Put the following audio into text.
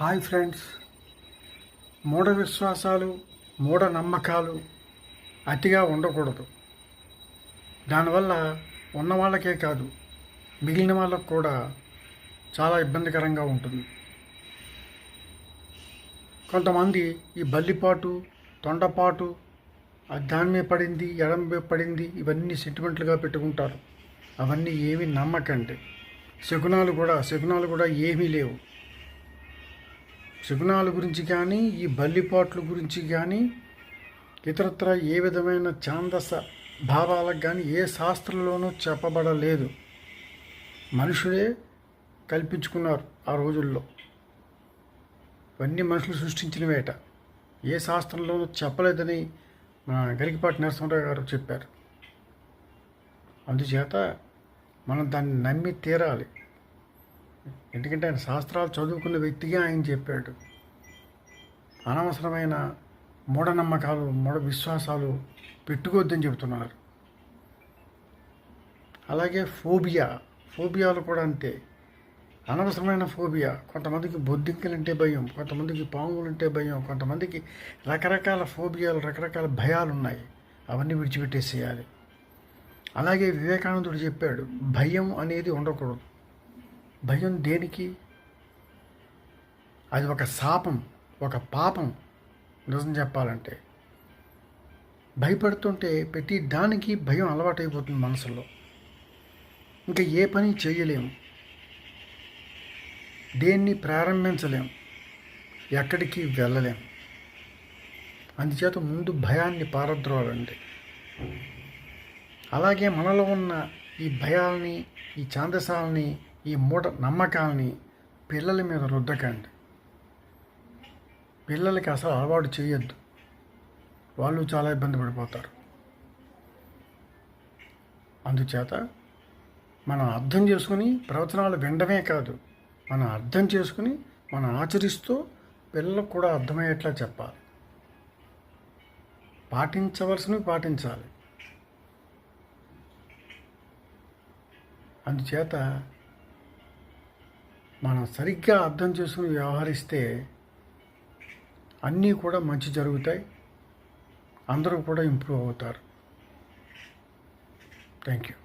Hi friends. మూఢ విశ్వాసాలు మూఢ నమ్మకాలు అతిగా ఉండకూడదు. దానివల్ల ఉన్న వాళ్ళకే కాదు మిగిలిన వాళ్ళకు కూడా చాలా ఇబ్బందికరంగా ఉంటుంది. కొంతమంది ఈ బల్లిపాటు తొండపాటు దానిమే పడింది ఎడం పడింది ఇవన్నీ సెంటిమెంట్లుగా పెట్టుకుంటారు. అవన్నీ ఏమీ నమ్మకండి. శకునాలు కూడా శకునాలు కూడా ఏమీ లేవు. శకునాల గురించి కానీ ఈ బల్లిపాట్ల గురించి కానీ ఇతరత్ర ఏ విధమైన ఛాందస భావాలకు కానీ ఏ శాస్త్రంలోనూ చెప్పబడలేదు. మనుషులే కల్పించుకున్నారు ఆ రోజుల్లో. ఇవన్నీ మనుషులు సృష్టించినవేట. ఏ శాస్త్రంలోనూ చెప్పలేదని మన గరికపాటి నరసింహరావు గారు చెప్పారు. అందుచేత మనం దాన్ని నమ్మి తీరాలి. ఎందుకంటే ఆయన శాస్త్రాలు చదువుకున్న వ్యక్తిగా ఆయన చెప్పాడు. అనవసరమైన మూఢనమ్మకాలు మూఢ విశ్వాసాలు పెట్టుకోవద్దని చెబుతున్నారు. అలాగే ఫోబియా ఫోబియాలు కూడా అంతే. అనవసరమైన ఫోబియా కొంతమందికి బొద్దింకలంటే భయం కొంతమందికి పాములంటే భయం కొంతమందికి రకరకాల ఫోబియాలు రకరకాల భయాలు ఉన్నాయి అవన్నీ విడిచిపెట్టేసేయాలి. అలాగే వివేకానందుడు చెప్పాడు భయం అనేది ఉండకూడదు. భయం దేనికి? అది ఒక శాపం ఒక పాపం నిజం చెప్పాలంటే. భయపడుతుంటే ప్రతి దానికి భయం అలవాటైపోతుంది మనసులో. ఇంకా ఏ పని చేయలేము. దేన్ని ప్రారంభించలేం ఎక్కడికి వెళ్ళలేం అందుచేత ముందు భయాన్ని పారద్రోలండి. అలాగే మనలో ఉన్న ఈ భయాల్ని ఈ ఛాందసాలని ఈ మూట నమ్మకాలని పిల్లల మీద రుద్దకండి. పిల్లలకి అసలు అలవాటు చేయొద్దు. వాళ్ళు చాలా ఇబ్బంది పడిపోతారు. అందుచేత మనం అర్థం చేసుకుని ప్రవచనాలు వినడమే కాదు మనం అర్థం చేసుకుని మనం ఆచరిస్తూ పిల్లలకు కూడా అర్థమయ్యేట్లా చెప్పాలి. పాటించవలసినవి పాటించాలి. అందుచేత మనం సరిగ్గా అర్థం చేసుకుని వ్యవహరిస్తే అన్నీ కూడా మంచి జరుగుతాయి. అందరూ కూడా ఇంప్రూవ్ అవుతారు. Thank you